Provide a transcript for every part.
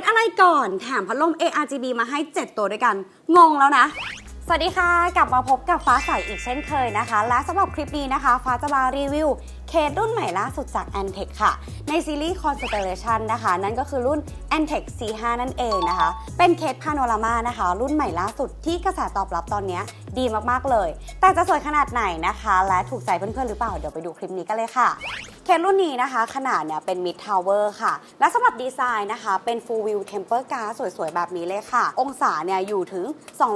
ดอะไรก่อน แถมพัดลม ARGB มาให้ 7 ตัวด้วยกัน งงแล้วนะ สวัสดีค่ะ กลับมาพบกับฟ้าใสอีกเช่นเคยนะคะ และสำหรับคลิปนี้นะคะ ฟ้าจะมารีวิว เคสรุ่นใหม่ล่าสุดจาก a n t e c ค่ะ ในซีรีส์ Constellation นะคะ นั่นก็คือรุ่น a n t e c C5 นั่นเองนะคะ เป็นเคสพาโนรามานะคะ รุ่นใหม่ล่าสุดที่กระแสตอบรับตอนนี้ดีมากๆเลย แต่จะสวยขนาดไหนนะคะ และถูกใจเพื่อนๆหรือเปล่า เดี๋ยวไปดูคลิปนี้กันเลยค่ะ เคสรุ่นนี้นะคะ ขนาดเนี่ยเป็น mid tower ค่ะ และสำหรับดีไซน์นะคะ เป็น full view temper glass สวยๆ แบบนี้เลยค่ะ องศาเนี่ยอยู่ถึง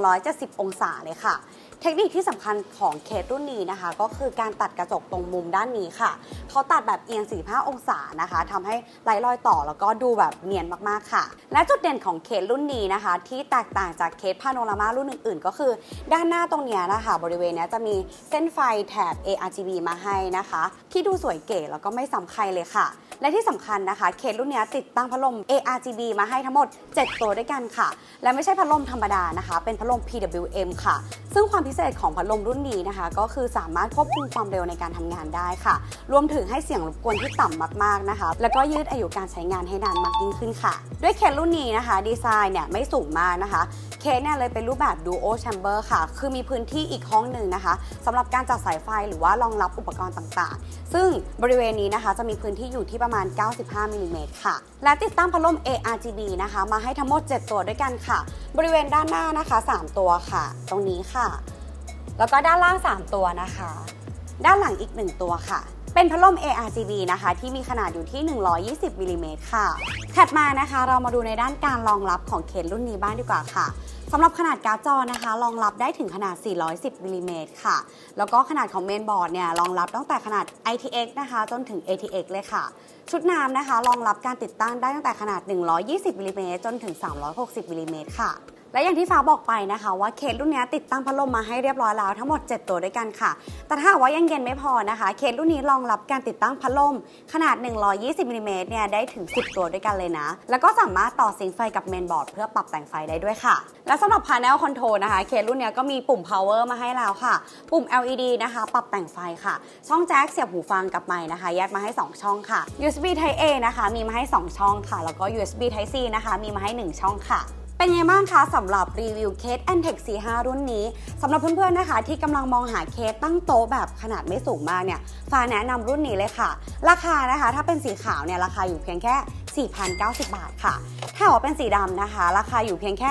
270 องศาเลยค่ะ เทคนิคที่สำคัญของเคสรุ่นนี้นะคะ ก็คือการตัดกระจกตรงมุมด้านนี้ค่ะเขาตัดแบบเอียง 45 องศานะคะทำให้ไร้รอยต่อแล้วก็ดูแบบเนียนมากๆค่ะ และจุดเด่นของเคสรุ่นนี้นะคะ ที่แตกต่างจากเคสพาโนรามารุ่นอื่นๆ ก็คือ ด้านหน้าตรงเนี้ยนะคะ บริเวณเนี้ยจะมีเส้นไฟแถบ ARGB มาให้นะคะ ที่ดูสวยเก๋แล้วก็ไม่ซ้ำใครเลยค่ะ และที่สำคัญนะคะเคสรุ่นนี้ติดตั้งพัดลม ARGB มาให้ทั้งหมด 7 ตัวด้วยกันค่ะ และไม่ใช่พัดลมธรรมดานะคะ เป็นพัดลม PWM ค่ะ ซึ่งความพิเศษของพัดลมรุ่นนี้นะคะ ก็คือสามารถควบคุมความเร็วในการทำงานได้ค่ะรวมถึงให้เสียงรบกวนที่ต่ำมากๆนะคะ แล้วก็ยืดอายุการใช้งานให้นานมากยิ่งขึ้นค่ะ ด้วยเคสรุ่นนี้นะคะ ดีไซน์เนี่ยไม่สูงมากนะคะ เคสเนี่ยเลยเป็นรูปแบบ duo chamber ค่ะ คือมีพื้นที่อีกห้องหนึ่งนะคะสำหรับการจัดสายไฟหรือว่ารองรับอุปกรณ์ต่างๆ ซึ่งบริเวณนี้นะคะจะมีพื้นที่อยู่ที่ประมาณ 95มิลลิเมตรค่ะ และติดตั้งพัดลม ARGB นะคะ มาให้ทั้งหมด 7 ตัวด้วยกันค่ะ บริเวณด้านหน้านะคะ 3 ตัวค่ะ ตรงนี้ค่ะ แล้วก็ด้านล่าง 3 ตัวนะคะ ด้านหลังอีก 1 ตัวค่ะ เป็นพัดลม ARGB นะคะ ที่มีขนาดอยู่ที่ 120มิลลิเมตรค่ะ ถัดมานะคะเรามาดูในด้านการรองรับของเคสรุ่นนี้บ้างดีกว่าค่ะสำหรับขนาดการ์ดจอนะคะ รองรับได้ถึงขนาด 410มิลลิเมตรค่ะ แล้วก็ขนาดของเมนบอร์ดเนี่ย รองรับตั้งแต่ขนาด ITX นะคะ จนถึง ATX เลยค่ะ ชุดน้ำนะคะ รองรับการติดตั้งได้ตั้งแต่ขนาด 120มิลลิเมตรจนถึง 360มิลลิเมตรค่ะ และอย่างที่ฟ้าบอกไปนะคะ ว่าเคสรุ่นนี้ติดตั้งพัดลมมาให้เรียบร้อยแล้วทั้งหมด 7 ตัวด้วยกันค่ะ แต่ถ้าว่ายังเย็นไม่พอนะคะเคสรุ่นนี้รองรับการติดตั้งพัดลม ขนาด 120มิลลิเมตรเนี่ยได้ถึง 10 ตัวด้วยกันเลยนะ แล้วก็สามารถต่อซิงไฟกับเมนบอร์ดเพื่อปรับแต่งไฟได้ด้วยค่ะ และสำหรับ Panel Control นะคะเคสรุ่นนี้ก็มีปุ่ม power มาให้แล้วค่ะ ปุ่ม LED นะคะ ปรับแต่งไฟค่ะ ช่องแจ็คเสียบหูฟังกับไมค์นะคะ แยกมาให้ 2 ช่องค่ะ USB Type A นะคะ มีมาให้ 2 ช่องค่ะ แล้วก็ USB Type C นะคะ มีมาให้ 1 ช่องค่ะ เป็นไงบ้างคะสำหรับรีวิวเคส a n t e c 45 รุ่นนี้สำหรับเพื่อนๆนะคะ ที่กำลังมองหาเคสตั้งโต๊ะแบบขนาดไม่สูงมากเนี่ยฟ้าแนะนำรุ่นนี้เลยค่ะ ราคานะคะ ถ้าเป็นสีขาวเนี่ยราคาอยู่เพียงแค่ 4,090 บาทค่ะ ถ้าว่าเป็นสีดำนะคะ ราคาอยู่เพียงแค่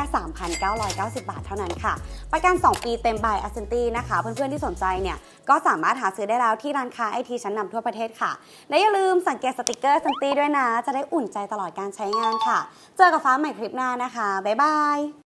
3,990 บาทเท่านั้นค่ะ ประกัน 2 ปีเต็มใบอัสเซนตี้นะคะ เพื่อนๆที่สนใจเนี่ย ก็สามารถหาซื้อได้แล้วที่ร้านค้าไอทีชั้นนำทั่วประเทศค่ะ และอย่าลืมสังเกตสติกเกอร์ซันตี้ด้วยนะ จะได้อุ่นใจตลอดการใช้งานค่ะ เจอกับฟ้าใหม่คลิปหน้านะคะ บ๊ายบาย